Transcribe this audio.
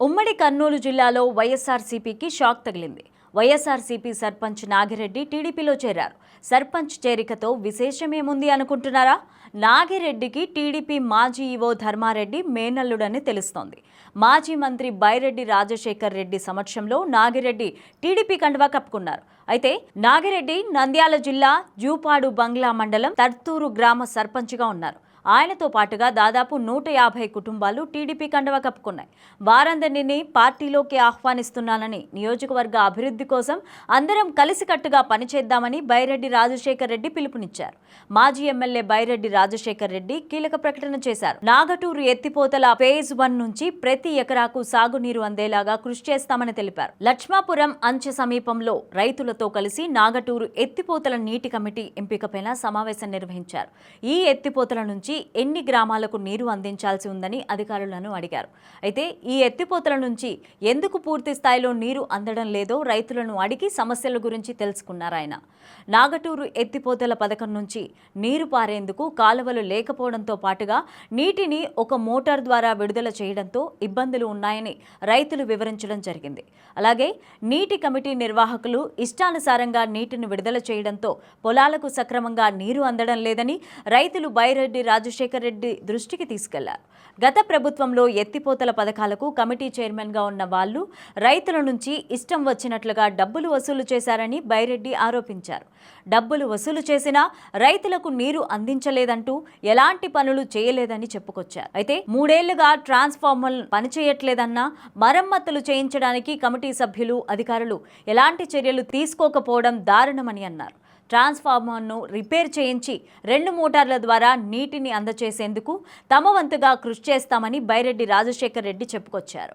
ఉమ్మడి కర్నూలు జిల్లాలో వైఎస్ఆర్సీపీకి షాక్ తగిలింది. వైఎస్ఆర్సీపీ సర్పంచ్ నాగిరెడ్డి టీడీపీలో చేరారు. సర్పంచ్ చేరికతో విశేషమేముంది అనుకుంటున్నారా? నాగిరెడ్డికి టీడీపీ మాజీ ఈవో ధర్మారెడ్డి మేనల్లుడని తెలుస్తోంది. మాజీ మంత్రి బైరెడ్డి రాజశేఖర్ రెడ్డి సమక్షంలో నాగిరెడ్డి టీడీపీ కండువా కప్పుకున్నారు. అయితే నాగిరెడ్డి నంద్యాల జిల్లా జూపాడు బంగ్లా మండలం తర్తూరు గ్రామ సర్పంచ్గా ఉన్నారు. ఆయనతో పాటుగా దాదాపు నూట యాభై కుటుంబాలు టీడీపీ కండవ కప్పుకున్నాయి. వారందరినీ పార్టీలోకి ఆహ్వానిస్తున్నానని నియోజకవర్గ అభివృద్ధి కోసం అందరం కలిసికట్టుగా పనిచేద్దామని బైరెడ్డి రాజశేఖర్ రెడ్డి పిలుపునిచ్చారు. మాజీ ఎమ్మెల్యే బైరెడ్డి రాజశేఖర్ రెడ్డి కీలక ప్రకటన చేశారు. నాగటూరు ఎత్తిపోతల ఫేజ్ వన్ నుంచి ప్రతి ఎకరాకు సాగునీరు అందేలాగా కృషి చేస్తామని తెలిపారు. లక్ష్మాపురం అంచె సమీపంలో రైతులతో కలిసి నాగటూరు ఎత్తిపోతల నీటి కమిటీ ఎంపికపైన సమావేశం నిర్వహించారు. ఈ ఎత్తిపోతల నుంచి ఎన్ని గ్రామాలకు నీరు అందించాల్సి ఉందని అధికారులను అడిగారు. అయితే ఈ ఎత్తిపోతల నుంచి ఎందుకు పూర్తి స్థాయిలో నీరు అందడం లేదో రైతులను అడిగి సమస్యల గురించి తెలుసుకున్నారు ఆయన. నాగటూరు ఎత్తిపోతల పథకం నుంచి నీరు పారేందుకు కాలువలు లేకపోవడంతో పాటుగా నీటిని ఒక మోటార్ ద్వారా విడుదల చేయడంతో ఇబ్బందులు ఉన్నాయని రైతులు వివరించడం జరిగింది. అలాగే నీటి కమిటీ నిర్వాహకులు ఇష్టానుసారంగా నీటిని విడుదల చేయడంతో పొలాలకు సక్రమంగా నీరు అందడం లేదని రైతులు బైరెడ్డి రాజశేఖర్ రెడ్డి దృష్టికి తీసుకెళ్ళారు. గత ప్రభుత్వంలో ఎత్తిపోతల పథకాలకు కమిటీ చైర్మన్గా ఉన్న వాళ్ళు రైతుల నుంచి ఇష్టం వచ్చినట్లుగా డబ్బులు వసూలు చేశారని బైరెడ్డి ఆరోపించారు. డబ్బులు వసూలు చేసినా రైతులకు నీరు అందించలేదంటూ ఎలాంటి పనులు చేయలేదని చెప్పుకొచ్చారు. అయితే మూడేళ్ళుగా ట్రాన్స్ఫార్మర్ పనిచేయట్లేదన్నా మరమ్మతులు చేయించడానికి కమిటీ సభ్యులు అధికారులు ఎలాంటి చర్యలు తీసుకోకపోవడం దారుణమని అన్నారు. ట్రాన్స్ఫార్మర్ను రిపేర్ చేయించి రెండు మోటార్ల ద్వారా నీటిని అందచేసేందుకు తమ వంతుగా కృషి చేస్తామని బైరెడ్డి రాజశేఖర్ రెడ్డి చెప్పుకొచ్చారు.